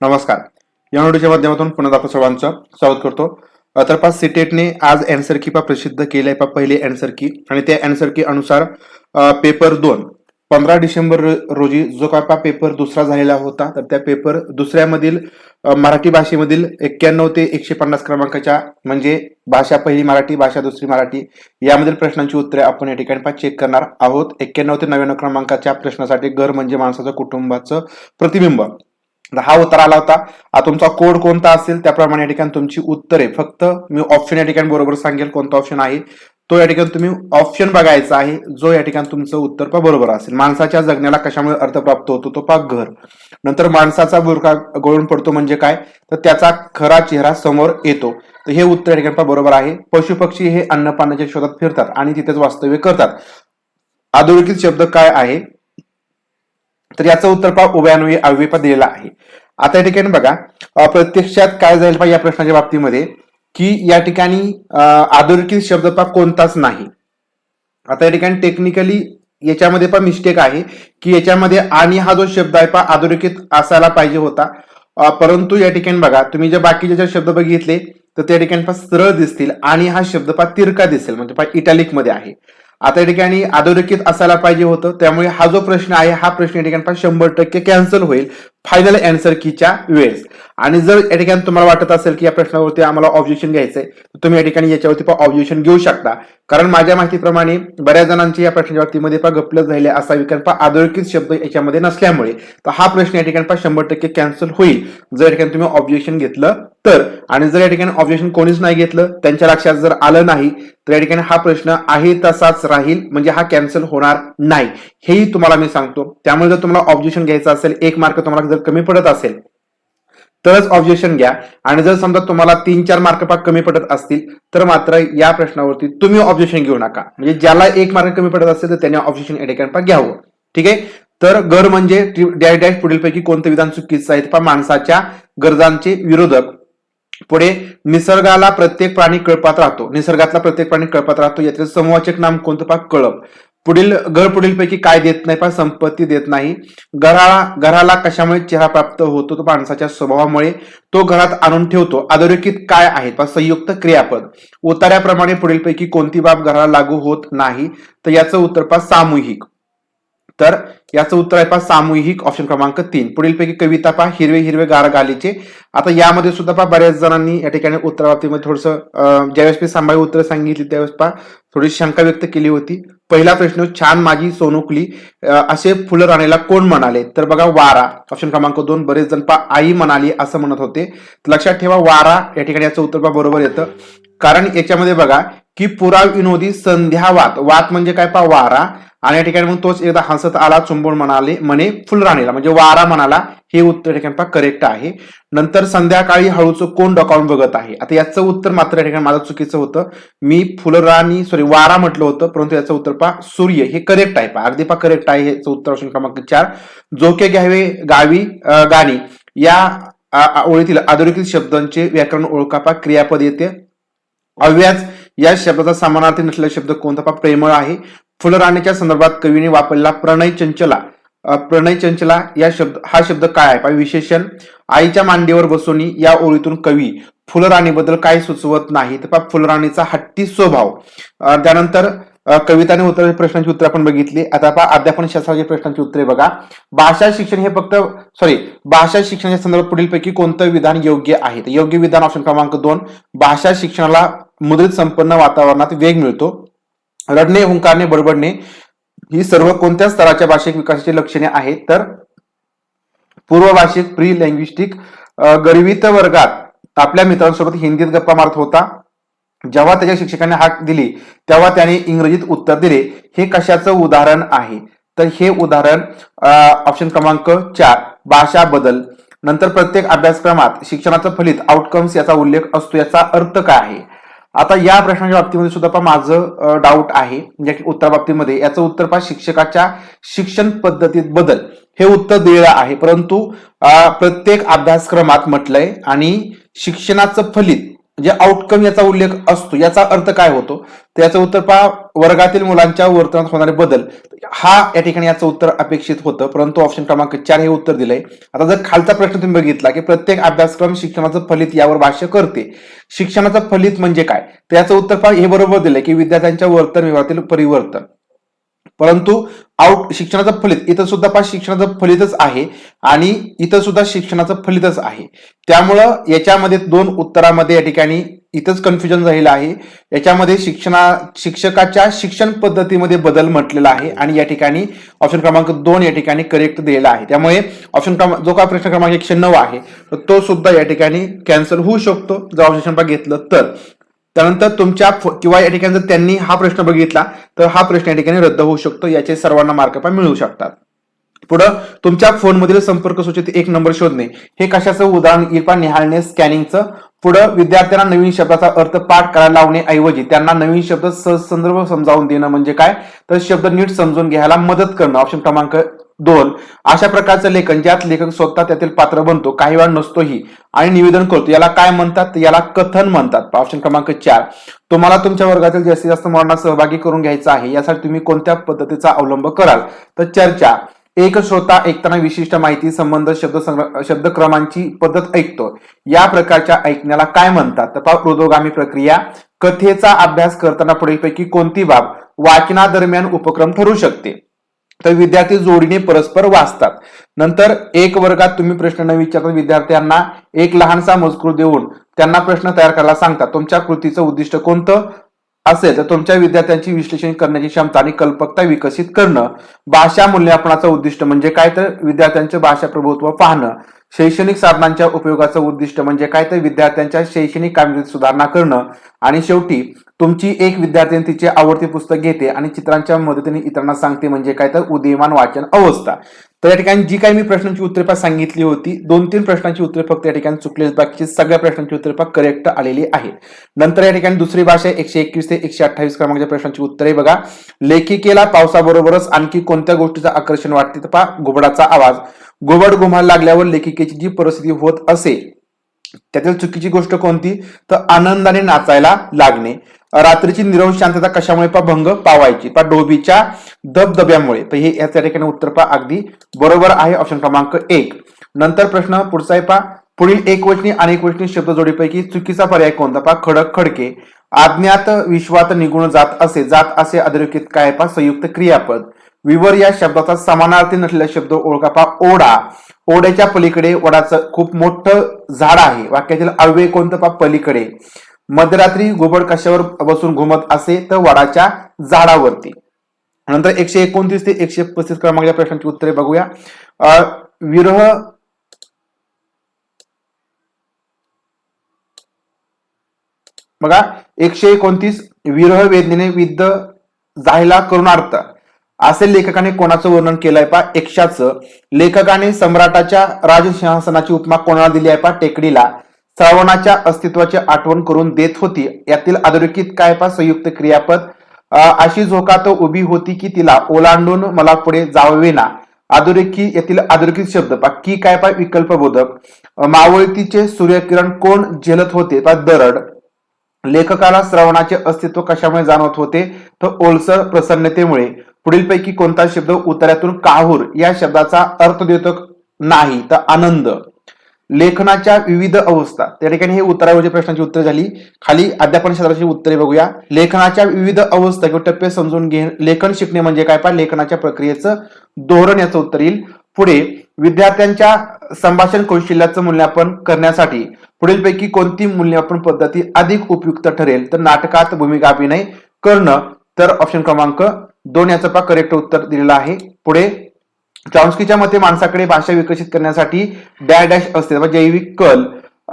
नमस्कार. या व्हिडिओच्या माध्यमातून पुन्हा आपण सर्वांचं स्वागत करतो. तर पा सिटेटने आज अँसर की पा प्रसिद्ध केले पा पहिले अँसर की आणि त्या अँसर की अनुसार पेपर दोन. पंधरा डिसेंबर रोजी जो काय पा पेपर दुसरा झालेला होता तर त्या पेपर दुसऱ्यामधील मराठी भाषेमधील एक्क्याण्णव ते एकशे पन्नास क्रमांकाच्या म्हणजे भाषा पहिली मराठी भाषा दुसरी मराठी यामधील प्रश्नांची उत्तरे आपण या ठिकाणी पा चेक करणार आहोत. एक्क्याण्णव ते नव्याण्णव क्रमांकाच्या प्रश्नासाठी घर म्हणजे माणसाचं कुटुंबाचं प्रतिबिंब. हा उत्तर आला होता. तुमचा कोड कोणता असेल त्याप्रमाणे या ठिकाणी तुमची उत्तरे फक्त मी ऑप्शन या ठिकाणी बरोबर सांगेल कोणता ऑप्शन आहे. तो या ठिकाणी तुम्ही ऑप्शन बघायचा आहे. जो या ठिकाणी तुमचं उत्तर पा बरोबर असेल. माणसाच्या जगण्याला कशामुळे अर्थ प्राप्त होतो तो पा घर. नंतर माणसाचा बुरखा गळून पडतो म्हणजे काय? तर त्याचा खरा चेहरा समोर येतो. तर हे उत्तर या ठिकाणी पहा बरोबर आहे. पशु पक्षी हे अन्न पाण्याच्या शोधात फिरतात आणि तिथेच वास्तव्य करतात. अधोरेखित शब्द काय आहे? तर याचं उत्तर पहा उभयान्वयी अव्ययपा दिलेला आहे. आता या ठिकाणी बघा प्रत्यक्षात काय जाईल पहा या प्रश्नाच्या बाबतीमध्ये की या ठिकाणी अ, अधोरेखित शब्द पहा कोणताच नाही. आता या ठिकाणी टेक्निकली याच्यामध्ये पण मिस्टेक आहे की याच्यामध्ये आणि हा जो शब्द आहे पहा अधोरेखित असायला पाहिजे होता. परंतु या ठिकाणी बघा तुम्ही जे बाकीचे जे शब्द बघितले तर त्या ठिकाणी पहा सरळ दिसतील आणि हा शब्द पहा तिरका दिसेल म्हणजे पहा इटॅलिकमध्ये आहे. आता या ठिकाणी अधोरेखित असायला पाहिजे होतं. त्यामुळे हा जो प्रश्न आहे हा प्रश्न या ठिकाणी शंभर टक्के कॅन्सल होईल. फायनल अँसर कीच्या वेळेस. आणि जर या ठिकाणी तुम्हाला वाटत असेल की या प्रश्नावरती आम्हाला ऑब्जेक्शन घ्यायचंय तर तुम्ही या ठिकाणी याच्यावरती पण ऑब्जेक्शन घेऊ शकता. कारण माझ्या माहितीप्रमाणे बऱ्याच जणांची या प्रश्नाच्या बाबतीमध्ये पण गपलत झाले असा विकल्प पहा अधोरेखित शब्द याच्यामध्ये नसल्यामुळे. तर हा प्रश्न या ठिकाणी पण शंभर टक्के कॅन्सल होईल. जर या ठिकाणी तुम्ही ऑब्जेक्शन घेतलं तर आणि जर या ठिकाणी ऑब्जेक्शन कोणीच नाही घेतलं त्यांच्या लक्षात जर आलं नाही तर या ठिकाणी हा प्रश्न आहे तसाच राहील म्हणजे हा कॅन्सल होणार नाही. हेही तुम्हाला मी सांगतो. त्यामुळे जर तुम्हाला ऑब्जेक्शन घ्यायचं असेल एक मार्क तुम्हाला जर कमी पडत असेल तरच ऑब्जेक्शन घ्या. आणि जर समजा तुम्हाला तीन चार मार्क पाक कमी पडत असतील तर मात्र या प्रश्नावरती तुम्ही ऑब्जेक्शन घेऊ नका. म्हणजे ज्याला एक मार्क कमी पडत असेल तर त्याने ऑब्जेक्शन या पाक घ्यावं. ठीक आहे? तर घर म्हणजे डॅश डॅश पुढीलपैकी कोणतं विधान चुकीचं आहे पहा माणसाच्या गरजांचे विरोधक. पुढे निसर्गाला प्रत्येक प्राणी कळपात राहतो. निसर्गातला प्रत्येक प्राणी कळपात राहतो. यातील समूहाचे नाम कोणतं पाक कळप. पुढील घर पुढीलपैकी काय देत नाही पा संपत्ती देत नाही. घराला घराला कशामुळे चेहरा प्राप्त होतो? तो माणसाच्या स्वभावामुळे तो घरात आणून ठेवतो. अधोरेखित काय आहे पा संयुक्त क्रियापद. उतार्याप्रमाणे पुढीलपैकी कोणती बाब घराला लागू होत नाही? तर याचं उत्तर पा सामूहिक. तर याचं उत्तर आहे पा सामूहिक. ऑप्शन क्रमांक तीन. पुढीलपैकी कविता पा हिरवे हिरवे गार गालीचे. आता यामध्ये सुद्धा पहा बऱ्याच जणांनी या ठिकाणी उत्तराबाबतीमध्ये थोडंसं थोडस ज्यावेळेस मी सांभाळी उत्तर सांगितली त्यावेळेस पा थोडी शंका व्यक्त केली होती. पहिला प्रश्न छान माझी सोनुकली असे फुलं राणीला कोण म्हणाले? तर बघा वारा. ऑप्शन क्रमांक दोन बरेच जण पा आई म्हणाली असं म्हणत होते. लक्षात ठेवा वारा या ठिकाणी याचं उत्तर पा बरोबर येतं. कारण याच्यामध्ये बघा की पुरा विनोदी संध्या वात वात म्हणजे काय पहा वारा. आणि या ठिकाणी मग तोच एकदा हसत आला चुंबून म्हणाले म्हणे फुलराणीला म्हणजे वारा म्हणाला हे उत्तर ठिकाणी करेक्ट आहे. नंतर संध्याकाळी हळूच कोण डोकावून बघत आहे? आता याचं उत्तर मात्र या ठिकाणी माझं चुकीचं होतं. मी फुलराणी सॉरी वारा म्हटलं होतं परंतु याचं उत्तर पा सूर्य हे करेक्ट आहे पहा. अगदी पा करेक्ट आहे याचं उत्तर ऑप्शन क्रमांक चार. जोके घ्यावे गावी गाणी. या ओळीतील अधोरेखित शब्दांचे व्याकरण ओळखापा क्रियापद येते. अव्याज या शब्दाचा समानार्थी नसलेला शब्द कोणता पहा प्रेमळ आहे. फुलराणीच्या संदर्भात कवीने वापरलेला प्रणय चंचला. प्रणय चंचला या शब्द हा शब्द काय आहे? विशेषण. आईच्या मांडीवर बसून या ओळीतून कवी फुलराणीबद्दल काय सुचवत नाही तर फुलराणीचा हट्टी स्वभाव. त्यानंतर कविताने उत्तर प्रश्नांची उत्तर आपण बघितली. आता पहा अध्यापन शास्त्राच्या प्रश्नांची उत्तरे बघा. भाषा शिक्षण हे फक्त सॉरी भाषा शिक्षणाच्या संदर्भात पुढीलपैकी कोणतं विधान योग्य आहे? तर योग्य विधान ऑप्शन क्रमांक दोन भाषा शिक्षणाला मुद्रित संपन्न वातावरणात वेग मिळतो. रडणे हुंकारणे बडबडणे ही सर्व कोणत्या स्तराच्या भाषिक विकासाची लक्षणे आहेत. तर पूर्व भाषिक प्री लँग्विस्टिक गरिबीत वर्गात आपल्या मित्रांसोबत हिंदीत गप्पा मारत होता. जेव्हा त्याच्या शिक्षकांनी हाक दिली तेव्हा त्याने इंग्रजीत उत्तर दिले. हे कशाचं उदाहरण आहे? तर हे उदाहरण ऑप्शन क्रमांक चार भाषा बदल. नंतर प्रत्येक अभ्यासक्रमात शिक्षणाचं फलित आउटकम्स याचा उल्लेख असतो याचा अर्थ काय आहे? आता या प्रश्नाच्या बाबतीमध्ये सुद्धा पहा माझं डाऊट आहे. म्हणजे उत्तर बाबतीमध्ये. याचं उत्तर पहा शिक्षकाच्या शिक्षण पद्धतीत बदल. हे उत्तर दिलेलं आहे. परंतु प्रत्येक अभ्यासक्रमात म्हटलंय आणि शिक्षणाचं फलित जे आउटकम याचा उल्लेख असतो याचा अर्थ काय होतो? तर याचं उत्तर पहा वर्गातील मुलांच्या वर्तनात होणारे बदल. हा या ठिकाणी याचं उत्तर अपेक्षित होतं परंतु ऑप्शन क्रमांक चार हे उत्तर दिलंय. आता जर खालचा प्रश्न तुम्ही बघितला की प्रत्येक अभ्यासक्रम शिक्षणाचं फलित यावर भाष्य करते. शिक्षणाचं फलित म्हणजे काय? तर याचं उत्तर पहा हे बरोबर दिलंय की विद्यार्थ्यांच्या वर्तन व्यवहारातील परिवर्तन. परंतु आउट शिक्षणाचं फलित इथं सुद्धा पाच शिक्षणाचं फलितच आहे आणि इथं सुद्धा शिक्षणाचं फलितच आहे. त्यामुळं याच्यामध्ये दोन उत्तरामध्ये या ठिकाणी इथंच कन्फ्युजन झालेलं आहे. याच्यामध्ये शिक्षणा शिक्षकाच्या शिक्षण पद्धतीमध्ये बदल म्हटलेला आहे आणि या ठिकाणी ऑप्शन क्रमांक दोन या ठिकाणी करेक्ट दिलेला आहे. त्यामुळे ऑप्शन क्रमांक जो काय प्रश्न क्रमांक एकशे नऊ आहे तर तो सुद्धा या ठिकाणी कॅन्सल होऊ शकतो. जर ऑप्शन क्रमांक घेतलं तर. त्यानंतर तुमच्या किंवा या ठिकाणी जर त्यांनी हा प्रश्न बघितला तर हा प्रश्न या ठिकाणी रद्द होऊ शकतो याचे सर्वांना मार्क पण मिळू शकतात. पुढं तुमच्या फोनमधील संपर्क सूचित एक नंबर शोधणे. हे कशाचं उदाहरण येईल पहा निहाळणे स्कॅनिंगचं. पुढं विद्यार्थ्यांना नवीन शब्दाचा अर्थ पाठ करायला लावणे ऐवजी त्यांना नवीन शब्द संदर्भ समजावून देणं म्हणजे काय? तर शब्द नीट समजून घ्यायला मदत करणं ऑप्शन क्रमांक दोन अशा प्रकारचं लेखन ज्यात लेखक स्वतः त्यातील पात्र बनतो काही वेळा नसतोही आणि निवेदन करतो. याला काय म्हणतात? याला कथन म्हणतात. ऑप्शन क्रमांक चार. तुम्हाला तुमच्या वर्गातील जास्तीत जास्त मुलांना सहभागी करून घ्यायचा आहे यासाठी तुम्ही कोणत्या पद्धतीचा अवलंब कराल? तर चर्चा. एक श्रोता ऐकताना विशिष्ट माहिती संबंध शब्द संग्रह शब्दक्रमांची पद्धत ऐकतो. या प्रकारच्या ऐकण्याला काय म्हणतात? तर पहा प्रक्रिया. कथेचा अभ्यास करताना पुढीलपैकी कोणती बाब? वाचनादरम्यान उपक्रम ठरू शकते. तर विद्यार्थी जोडीने परस्पर वाचतात. नंतर एक वर्गात तुम्ही प्रश्न न विचारता विद्यार्थ्यांना एक लहानसा मजकूर देऊन त्यांना प्रश्न तयार करायला सांगता. तुमच्या कृतीचं उद्दिष्ट कोणतं असेल? तर तुमच्या विद्यार्थ्यांची विश्लेषण करण्याची क्षमता आणि कल्पकता विकसित करणं. भाषा मूल्यांकनाचं उद्दिष्ट म्हणजे काय? तर विद्यार्थ्यांचे भाषा प्रभुत्व पाहणं. शैक्षणिक साधनांच्या उपयोगाचं उद्दिष्ट म्हणजे काय? तर विद्यार्थ्यांच्या शैक्षणिक कामगिरीत सुधारणा करणं. आणि शेवटी तुमची एक विद्यार्थी तिचे आवडते पुस्तक घेते आणि चित्रांच्या मदतीने इतरांना सांगते म्हणजे काय तर उदयमान वाचन अवस्था. तर या ठिकाणी जी काही मी प्रश्नांची उत्तरे सांगितली होती दोन तीन प्रश्नांची उत्तरे फक्त या ठिकाणी चुकलेच बाकीची सगळ्या प्रश्नांची उत्तरे पहा करेक्ट आलेली आहेत. नंतर या ठिकाणी दुसरी भाषा एकशे एकवीस ते एकशे अठ्ठावीस क्रमांकाच्या प्रश्नांची उत्तरे बघा. लेखिकेला पावसाबरोबरच आणखी कोणत्या गोष्टीचं आकर्षण वाटते तर पहा घुबडाचा आवाज. घुबड घुमायला लागल्यावर लेखिकेची जी परिस्थिती होत असे त्यातील चुकीची गोष्ट कोणती? तर आनंदाने नाचायला लागणे. रात्रीची निरव शांतता कशामुळे पा भंग पावायची पा डोबीच्या दबदब्यामुळे तर हे याच्या ठिकाणी उत्तर पा अगदी बरोबर आहे ऑप्शन क्रमांक एक. नंतर प्रश्न पुढचा आहे पा पुढील एक वचनी अनेक वचनी शब्द जोडीपैकी चुकीचा पर्याय कोणता? पा खडक खडके. अज्ञात विश्वात निघून जात असे जात असे अधोरेखित काय पा संयुक्त क्रियापद. विवर या शब्दाचा समानार्थी नसलेला शब्द ओळखा पा ओढा. ओढ्याच्या पलीकडे वडाचं खूप मोठं झाड आहे. वाक्यातील अव्यय कोणतं पा पलीकडे. मध्यरात्री घोबड कशावर बसून घुमत असे तर वडाच्या झाडावरती. नंतर एकशे एकोणतीस ते एकशे पस्तीस क्रमांकाच्या प्रश्नांची उत्तरे बघूया. विरह बघा एकशे एकोणतीस विरह वेदनेने विद्ध जायला करुणार्थ असे लेखकाने कोणाचं वर्णन केलंय पा एकशाचं. लेखकाने सम्राटाच्या राजसिंहासनाची उपमा कोणाला दिली आहे पा टेकडीला. श्रावणाच्या अस्तित्वाची आठवण करून देत होती. यातील अधोरेखित काय पा संयुक्त क्रियापद? अशी झोका उभी होती की तिला ओलांडून मला पुढे जावेना अधोरेखी येथील अधोरेखित शब्द. पा की काय पा विकल्प बोधक मावळतीचे सूर्यकिरण कोण झेलत होते? पा दरड. लेखकाला श्रवणाचे अस्तित्व कशामुळे जाणवत होते? तर ओलसर प्रसन्नतेमुळे. पुढीलपैकी कोणता शब्द उतऱ्यातून काहूर? या शब्दाचा अर्थ देतो नाही तर आनंद. लेखनाच्या विविध अवस्था. त्या ठिकाणी हे उत्तराऐवजी प्रश्नाची उत्तरे झाली. खाली अध्यापन क्षेत्राची उत्तरे बघूया. लेखनाच्या विविध अवस्था किंवा टप्पे समजून घे लेखन शिकणे म्हणजे काय? पा लेखनाच्या प्रक्रियेचं धोरण याचं उत्तर येईल. पुढे विद्यार्थ्यांच्या संभाषण कौशल्याचं मूल्यांकन करण्यासाठी पुढीलपैकी कोणती मूल्यांकन पद्धती अधिक उपयुक्त ठरेल? तर नाटकात भूमिका अभिनय करणं तर ऑप्शन क्रमांक दोन याचं पा करेक्ट उत्तर दिलेलं आहे. पुढे चॉम्स्कीच्या मते माणसाकडे भाषा विकसित करण्यासाठी डॅश डॅश असते जैविक कल.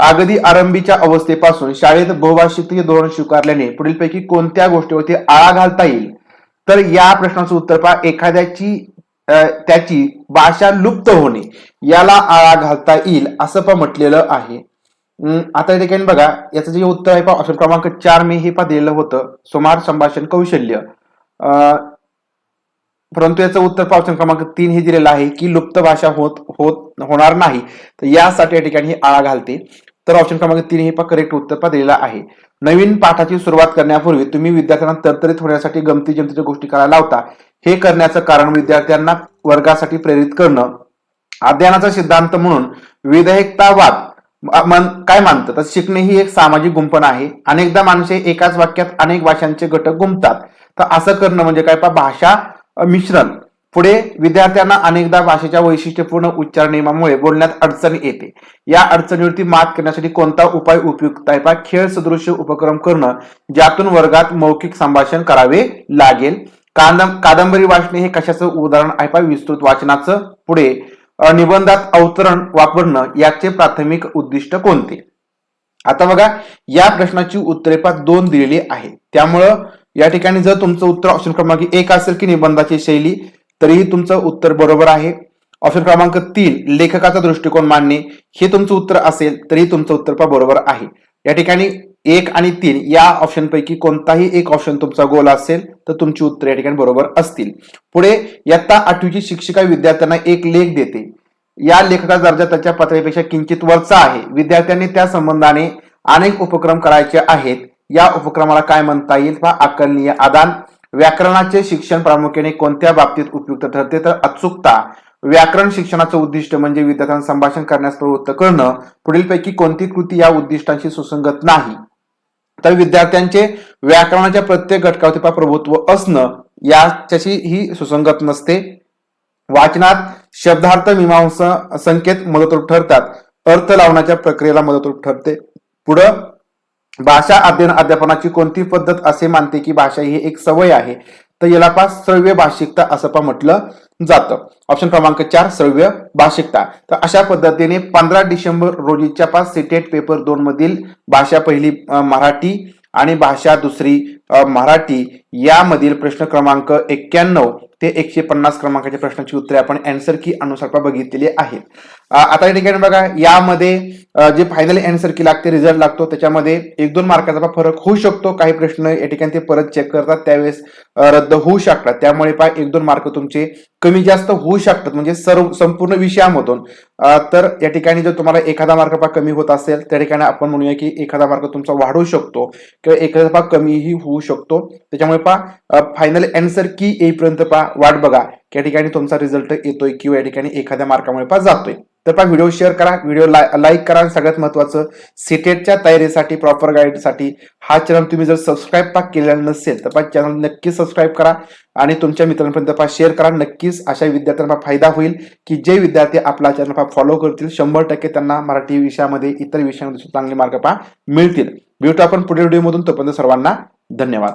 अगदी आरंभीच्या अवस्थेपासून शाळेत बहुभाषिक धोरण स्वीकारल्याने पुढीलपैकी कोणत्या गोष्टीवरती आळा घालता येईल? तर या प्रश्नाचं उत्तर पहा. एखाद्याची त्याची भाषा लुप्त होणे याला आळा घालता येईल असं पण म्हटलेलं आहे. आता या ठिकाणी बघा. याचं जे उत्तर आहे पहा. ऑप्शन क्रमांक चार मे हे पहा दिलेलं होतं. सुमार संभाषण कौशल्य. परंतु याचं उत्तर पहा ऑप्शन क्रमांक तीन हे दिलेलं आहे की लुप्त भाषा होत होत होणार नाही. तर यासाठी या ठिकाणी ही आळा घालते. तर ऑप्शन क्रमांक तीन हे पा करेक्ट उत्तर पा दिलेला आहे. नवीन पाठाची सुरुवात करण्यापूर्वी तुम्ही विद्यार्थ्यांना तरतरीत होण्यासाठी गमती जमतीच्या गोष्टी करायला लावता. हे करण्याचं कारण विद्यार्थ्यांना वर्गासाठी प्रेरित करणं. अध्ययनाचा सिद्धांत म्हणून विधेयकतावाद मन काय मानतं? तर शिकणे ही एक सामाजिक गुंपण आहे. अनेकदा माणसे एकाच वाक्यात अनेक भाषांचे घटक गुंपतात तर असं करणं म्हणजे काय? पा भाषा मिश्रण. पुढे विद्यार्थ्यांना अनेकदा भाषेच्या वैशिष्ट्यपूर्ण उच्चार नियमामुळे बोलण्यात अडचण येते. या अडचणीवरती मात करण्यासाठी कोणता उपाय उपयुक्त आहे? पा खेळ सदृश्य उपक्रम करणं ज्यातून वर्गात मौखिक संभाषण करावे लागेल. कादं कादंबरी वाचणे हे कशाचं उदाहरण आहे? पा विस्तृत वाचनाचं. पुढे निबंधात अवतरण वापरणं याचे प्राथमिक उद्दिष्ट कोणते? आता बघा या प्रश्नाची उत्तरे पा दोन दिलेली आहे त्यामुळं या ठिकाणी जर तुमचं उत्तर ऑप्शन क्रमांक एक असेल की निबंधाची शैली तरीही तुमचं उत्तर बरोबर आहे. ऑप्शन क्रमांक तीन लेखकाचा दृष्टिकोन मांडणे हे तुमचं उत्तर असेल तरी तुमचं उत्तर बरोबर आहे. या ठिकाणी एक आणि तीन या ऑप्शन पैकी कोणताही एक ऑप्शन तुमचा गोल असेल तर तुमची उत्तर या ठिकाणी बरोबर असतील. पुढे इयत्ता आठवीची शिक्षिका विद्यार्थ्यांना एक लेख देते. या लेखकाचा दर्जा त्याच्या पातळीपेक्षा किंचित वरचा आहे. विद्यार्थ्यांनी त्या संबंधाने अनेक उपक्रम करायचे आहेत. या उपक्रमाला काय म्हणता येईल? पहा आकलनीय आदान. व्याकरणाचे शिक्षण प्रामुख्याने कोणत्या बाबतीत उपयुक्त ठरते? तर अचूकता. व्याकरण शिक्षणाचं उद्दिष्ट म्हणजे विद्यार्थ्यांना संभाषण करण्यास प्रवृत्त करणं. पुढीलपैकी कोणती कृती या उद्दिष्टांशी सुसंगत नाही? तर विद्यार्थ्यांचे व्याकरणाच्या प्रत्येक घटकावरती प्रभुत्व असणं याच्याशी ही सुसंगत नसते. वाचनात शब्दार्थ मीमांसा संकेत मदतरूप ठरतात. अर्थ लावण्याच्या प्रक्रियेला मदतरूप ठरते. पुढं भाषा अध्ययन अध्यापनाची कोणती पद्धत असे मानते की भाषा ही एक सवय आहे? तर याला पा श्रव्य भाषिकता असं पा म्हटलं जातं. ऑप्शन क्रमांक चार श्रव्य भाषिकता. तर अशा पद्धतीने पंधरा डिसेंबर रोजीच्या पास सिटेट पेपर दोन मधील भाषा पहिली मराठी आणि भाषा दुसरी मराठी यामधील प्रश्न क्रमांक एक्क्याण्णव ते एकशे पन्नास क्रमांकाच्या प्रश्नाची उत्तरे आपण अँसर की अनुसार बघितलेली आहेत. आता या ठिकाणी बघा यामध्ये जे फायनल अँसर की लागते रिझल्ट लागतो त्याच्यामध्ये एक दोन मार्काचा फरक होऊ शकतो. काही प्रश्न या ठिकाणी ते परत चेक करतात त्यावेळेस रद्द होऊ शकतात. त्यामुळे पहा एक दोन मार्क तुमचे कमी जास्त होऊ शकतात. म्हणजे सर्व संपूर्ण विषयामधून तर या ठिकाणी जर तुम्हाला एखादा मार्क पा कमी होत असेल त्या ठिकाणी आपण म्हणूया की एखादा मार्क तुमचा वाढू शकतो. किंवा एखादा पा कमीही होऊ शकतो. त्याच्यामुळे पहा फायनल अँसर की येईपर्यंत पहा वाट बघा. या ठिकाणी तुमचा रिझल्ट येतोय किंवा या ठिकाणी एखाद्या मार्कामुळे पहा जातोय. तर पहा व्हिडिओ शेअर करा. व्हिडिओ लाईक करा. सगळ्यात महत्वाचं सिटेटच्या तयारीसाठी प्रॉपर गाईडसाठी हा चॅनल तुम्ही जर सबस्क्राईब पा केलेला नसेल तर पहा चॅनल नक्की सबस्क्राईब करा. आणि तुमच्या मित्रांपर्यंत पहा शेअर करा. नक्कीच अशा विद्यार्थ्यांना फायदा होईल की जे विद्यार्थी आपला चॅनल पहा फॉलो करतील शंभर टक्के त्यांना मराठी विषयामध्ये इतर विषयांमध्ये चांगले मार्क पहा मिळतील. भेटू आपण पुढील व्हिडिओमधून तोपर्यंत सर्वांना धन्यवाद.